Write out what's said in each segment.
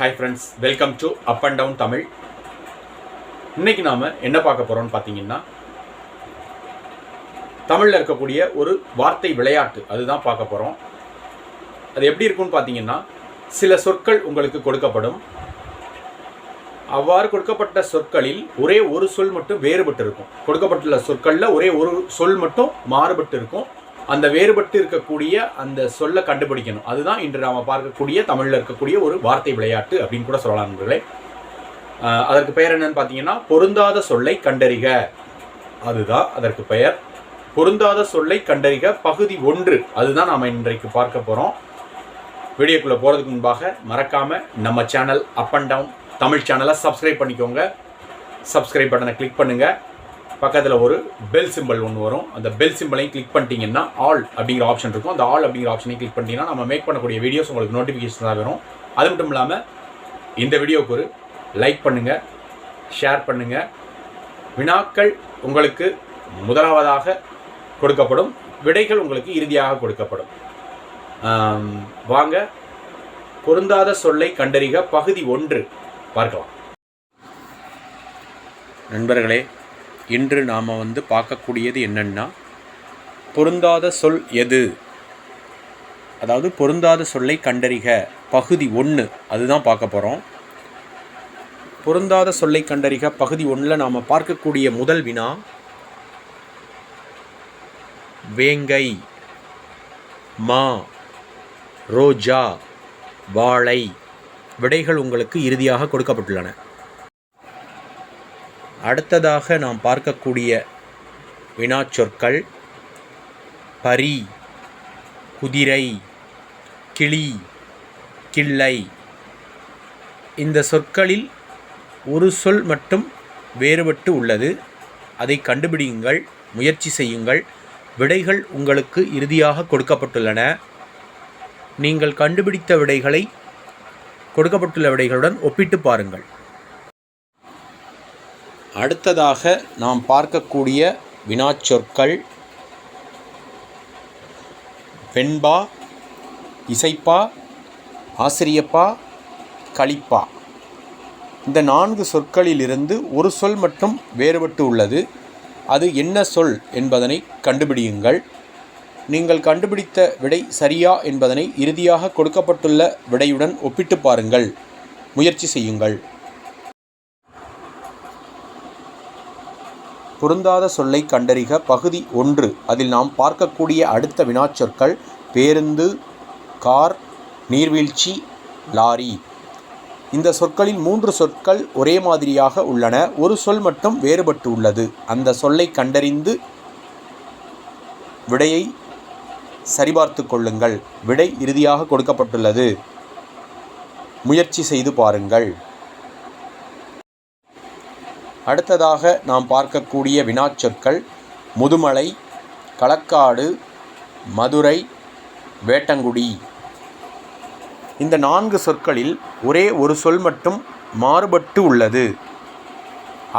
Hi friends welcome to up and down Tamil இன்னைக்கு நாம் என்ன பார்க்க போகிறோம்னு பார்த்தீங்கன்னா தமிழில் இருக்கக்கூடிய ஒரு வார்த்தை விளையாட்டு அதுதான் பார்க்க போகிறோம் அது எப்படி இருக்கும்னு பார்த்தீங்கன்னா சில சொற்கள் உங்களுக்கு கொடுக்கப்படும். அவ்வாறு கொடுக்கப்பட்ட சொற்களில் ஒரே ஒரு சொல் மட்டும் வேறுபட்டு இருக்கும் கொடுக்கப்பட்டுள்ள சொற்களில் ஒரே ஒரு சொல் மட்டும் மாறுபட்டு இருக்கும் அந்த வேறுபட்டு இருக்கக்கூடிய அந்த சொல்லை கண்டுபிடிக்கணும். அதுதான் இன்று நாம் பார்க்கக்கூடிய தமிழில் இருக்கக்கூடிய ஒரு வார்த்தை விளையாட்டு அப்படின்னு கூட சொல்லலாம் நண்பர்களே. அதற்கு பெயர் என்னன்னு பார்த்தீங்கன்னா பொருந்தாத சொல்லை கண்டறிக. அதுதான் அதற்கு பெயர். பொருந்தாத சொல்லை கண்டறிக பகுதி ஒன்று. அதுதான் நாம் இன்றைக்கு பார்க்க போகிறோம் வீடியோக்குள்ளே போகிறதுக்கு முன்பாக மறக்காமல் நம்ம channel up and down Tamil சேனலை சப்ஸ்கிரைப் பண்ணிக்கோங்க. சப்ஸ்கிரைப் பட்டனை கிளிக் பண்ணுங்கள் பக்கத்தில் ஒரு பெல் சிம்பிள் ஒன்று வரும். அந்த பெல் சிம்பிளையும் கிளிக் பண்ணிட்டீங்கன்னா ஆல் அப்படிங்கிற ஆப்ஷன் இருக்கும். அந்த ஆல் அப்படிங்கிற ஆப்ஷனையும் கிளிக் பண்ணிட்டீங்கன்னா நம்ம மேக் பண்ணக்கூடிய வீடியோஸ் உங்களுக்கு நோட்டிஃபிகேஷன் தான் வரும். அது மட்டும் இல்லாமல் இந்த வீடியோவுக்கு ஒரு லைக் பண்ணுங்கள் ஷேர் பண்ணுங்கள் வினாக்கள் உங்களுக்கு முதலாவதாக கொடுக்கப்படும். விடைகள் உங்களுக்கு இறுதியாக கொடுக்கப்படும். வாங்க. பொருந்தாத சொல்லை கண்டறிக. பகுதி ஒன்று. பார்க்கலாம். நண்பர்களே இன்று நாம் வந்து பார்க்கக்கூடியது என்னென்னா பொருந்தாத சொல் எது? அதாவது பொருந்தாத சொல்லை கண்டறிக. பகுதி ஒன்று அதுதான் பார்க்க போகிறோம் பொருந்தாத சொல்லை கண்டறிக. பகுதி ஒன்றில் நாம் பார்க்கக்கூடிய முதல் வினா வேங்கை மா ரோஜா வாழை விடைகள் உங்களுக்கு இறுதியாக கொடுக்கப்பட்டுள்ளன. அடுத்ததாக நாம் பார்க்கக்கூடிய வினாச்சொற்கள். பரி குதிரை கிளி கிள்ளை. இந்த சொற்களில் ஒரு சொல் மட்டும் வேறுபட்டு உள்ளது. அதை கண்டுபிடியுங்கள் முயற்சி செய்யுங்கள். விடைகள் உங்களுக்கு இறுதியாக கொடுக்கப்பட்டுள்ளன. நீங்கள் கண்டுபிடித்த விடைகளை கொடுக்கப்பட்டுள்ள விடைகளுடன் ஒப்பிட்டு பாருங்கள். அடுத்ததாக நாம் பார்க்கக்கூடிய வினாச்சொற்கள். வெண்பா இசைப்பா ஆசிரியப்பா களிப்பா. இந்த நான்கு சொற்களிலிருந்து ஒரு சொல் மட்டும் வேறுபட்டு உள்ளது. அது என்ன சொல் என்பதனை கண்டுபிடியுங்கள். நீங்கள் கண்டுபிடித்த விடை சரியா என்பதனை இறுதியாக கொடுக்கப்பட்டுள்ள விடையுடன் ஒப்பிட்டு பாருங்கள். முயற்சி செய்யுங்கள். பொருந்தாத சொல்லை கண்டறிக. பகுதி ஒன்று. அதில் நாம் பார்க்கக்கூடிய அடுத்த வினாச்சொற்கள் பேருந்து கார் நீர்வீழ்ச்சி லாரி. இந்த சொற்களில் மூன்று சொற்கள் ஒரே மாதிரியாக உள்ளன. ஒரு சொல் மட்டும் வேறுபட்டு உள்ளது. அந்த சொல்லை கண்டறிந்து விடையை சரிபார்த்து கொள்ளுங்கள். விடை இறுதியாக கொடுக்கப்பட்டுள்ளது. முயற்சி செய்து பாருங்கள். அடுத்ததாக நாம் பார்க்கக்கூடிய வினாச்சொற்கள் முதுமலை களக்காடு மதுரை வேட்டங்குடி. இந்த நான்கு சொற்களில் ஒரே ஒரு சொல் மட்டும் மாறுபட்டு உள்ளது.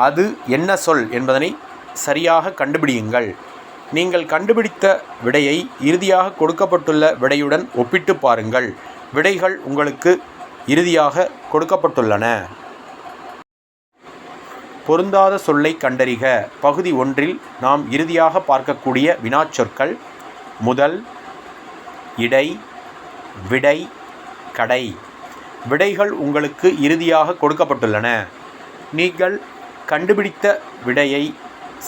அது என்ன சொல் என்பதனை சரியாக கண்டுபிடியுங்கள். நீங்கள் கண்டுபிடித்த விடையை இறுதியாக கொடுக்கப்பட்டுள்ள விடையுடன் ஒப்பிட்டு பாருங்கள். விடைகள் உங்களுக்கு இறுதியாக கொடுக்கப்பட்டுள்ளன. பொருந்தாத சொல்லை கண்டறிக. பகுதி ஒன்றில் நாம் இறுதியாக பார்க்கக்கூடிய வினாச்சொற்கள் முதல் இடை விடை கடை. விடைகள் உங்களுக்கு இறுதியாக கொடுக்கப்பட்டுள்ளன. நீங்கள் கண்டுபிடித்த விடையை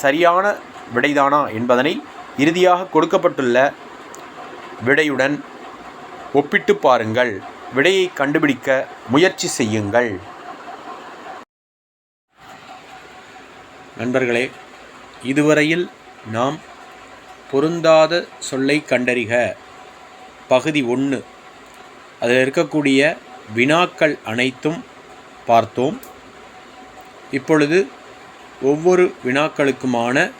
சரியான விடைதானா என்பதனை இறுதியாக கொடுக்கப்பட்டுள்ள விடையுடன் ஒப்பிட்டு பாருங்கள். விடையை கண்டுபிடிக்க முயற்சி செய்யுங்கள். நண்பர்களே இதுவரையில் நாம் பொருந்தாத சொல்லை கண்டறிக. பகுதி ஒன்று அதில் இருக்கக்கூடிய வினாக்கள் அனைத்தும் பார்த்தோம். இப்பொழுது ஒவ்வொரு வினாக்களுக்குமான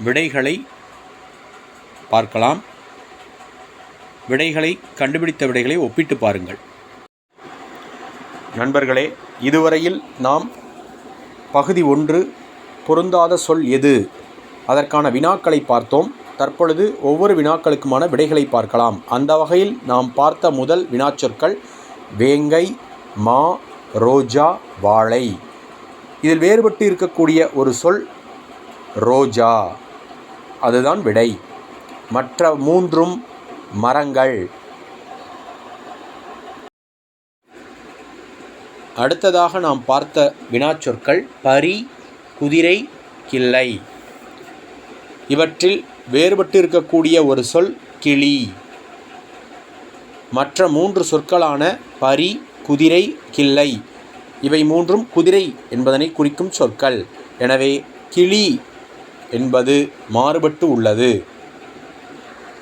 விடைகளை பார்க்கலாம். விடைகளை கண்டுபிடித்த விடைகளை ஒப்பிட்டு பாருங்கள். நண்பர்களே இதுவரையில் நாம் பகுதி ஒன்று பொருந்தாத சொல் எது? அதற்கான வினாக்களை பார்த்தோம். தற்பொழுது ஒவ்வொரு வினாக்களுக்குமான விடைகளை பார்க்கலாம். அந்த வகையில் நாம் பார்த்த முதல் வினாச்சொற்கள் வேங்கை மா ரோஜா வாழை. இதில் வேறுபட்டு இருக்கக்கூடிய ஒரு சொல் ரோஜா. அதுதான் விடை. மற்ற மூன்றும் மரங்கள். அடுத்ததாக நாம் பார்த்த வினாச்சொற்கள் பரி குதிரை கிள்ளை இவற்றில் வேறுபட்டு இருக்கக்கூடிய ஒரு சொல் கிளி. மற்ற மூன்று சொற்களான பரி குதிரை கிள்ளை இவை மூன்றும் குதிரை என்பதனை குறிக்கும் சொற்கள். எனவே கிளி என்பது மாறுபட்டு உள்ளது.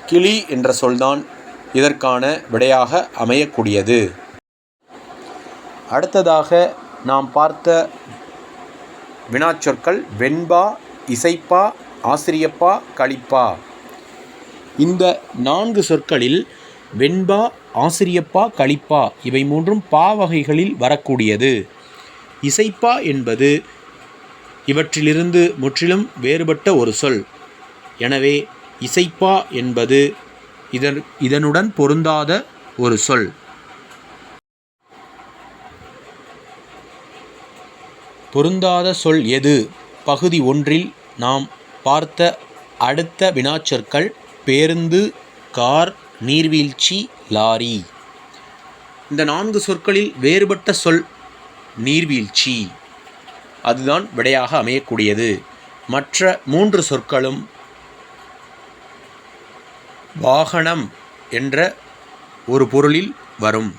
கிளி என்ற சொல்தான் இதற்கான விடையாக அமையக்கூடியது. அடுத்ததாக நாம் பார்த்த வினாச்சொற்கள் வெண்பா இசைப்பா ஆசிரியப்பா களிப்பா. இந்த நான்கு சொற்களில் வெண்பா ஆசிரியப்பா களிப்பா இவை மூன்றும் பா வகைகளில் வரக்கூடியது. இசைப்பா என்பது இவற்றிலிருந்து முற்றிலும் வேறுபட்ட ஒரு சொல். எனவே இசைப்பா என்பது இதன் இதனுடன் பொருந்தாத ஒரு சொல். பொருந்தாத சொல் எது? பகுதி ஒன்றில் நாம் பார்த்த அடுத்த வினாச்சொற்கள் பேருந்து கார் நீர்வீழ்ச்சி லாரி. இந்த நான்கு சொற்களில் வேறுபட்ட சொல் நீர்வீழ்ச்சி. அதுதான் விடையாக அமையக்கூடியது. மற்ற மூன்று சொற்களும் வாகனம் என்ற ஒரு பொருளில் வரும்.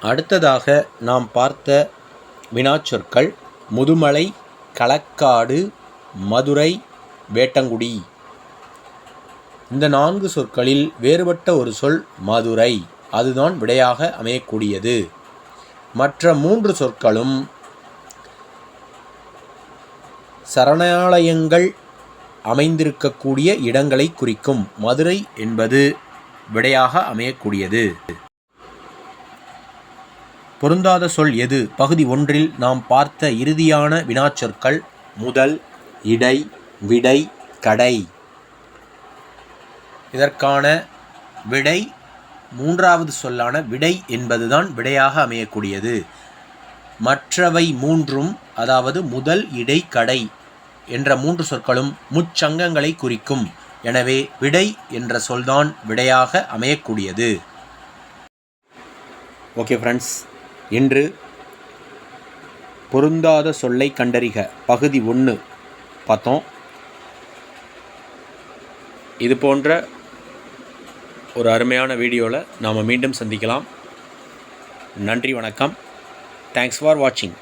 அடுத்ததாக நாம் பார்த்த வினாச்சொற்கள் முதுமலை களக்காடு மதுரை வேட்டங்குடி. இந்த நான்கு சொற்களில் வேறுபட்ட ஒரு சொல் மதுரை. அதுதான் விடையாக அமையக்கூடியது. மற்ற மூன்று சொற்களும் சரணாலயங்கள் அமைந்திருக்கக்கூடிய இடங்களை குறிக்கும். மதுரை என்பது விடையாக அமையக்கூடியது. பொருந்தாத சொல் எது? பகுதி ஒன்றில் நாம் பார்த்த இறுதியான வினாச்சொற்கள் முதல் இடை விடை கடை. இதற்கான விடை மூன்றாவது சொல்லான விடை என்பதுதான் விடையாக அமையக்கூடியது. மற்றவை மூன்றும் அதாவது முதல் இடை கடை என்ற மூன்று சொற்களும் முச்சங்கங்களை குறிக்கும். எனவே விடை என்ற சொல்தான் விடையாக அமையக்கூடியது. ஓகே ஃப்ரெண்ட்ஸ் இன்று பொருந்தாத சொல்லை கண்டறிக. பகுதி ஒன்று பார்த்தோம் இது போன்ற ஒரு அருமையான வீடியோவில் நாம் மீண்டும் சந்திக்கலாம். நன்றி வணக்கம். தேங்க்ஸ் ஃபார் வாட்சிங்